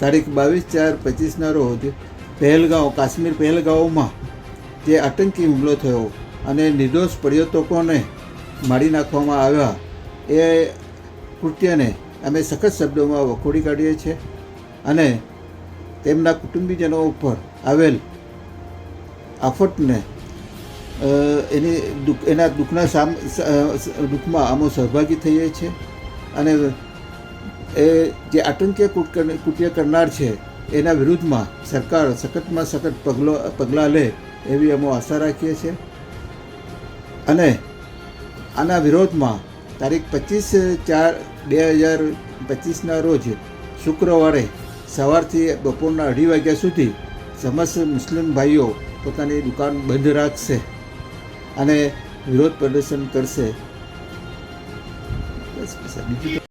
તારીખ બાવીસ ચાર પચીસના રોજ પહેલગાંવ, કાશ્મીર પહેલગાંવમાં જે આતંકી હુમલો થયો અને નિર્દોષ પર્યટકોને મારી નાખવામાં આવ્યા. એ કૃત્યને અમે સખત શબ્દોમાં વખોડી કાઢીએ છીએ અને તેમના કુટુંબીજનો ઉપર આવેલ આફતને એની દુઃખ, એના દુઃખના સામ દુઃખમાં અમો સહભાગી થઈએ છીએ અને એ જે આતંકીય કૃત- કૃત્ય કરનાર છે, એના વિરુદ્ધમાં સરકાર સખતમાં સખત પગલો, પગલાં લે એવી અમે આશા રાખીએ છીએ. અને આના વિરોધમાં તારીખ પચીસ ચાર બે હજાર પચીસના રોજ શુક્રવારે સવારથી બપોરના અઢી વાગ્યા સુધી સમસ્ત મુસ્લિમ ભાઈઓ પોતાની દુકાન બંધ રાખશે અને વિરોધ પ્રદર્શન કરશે. બસ બીજું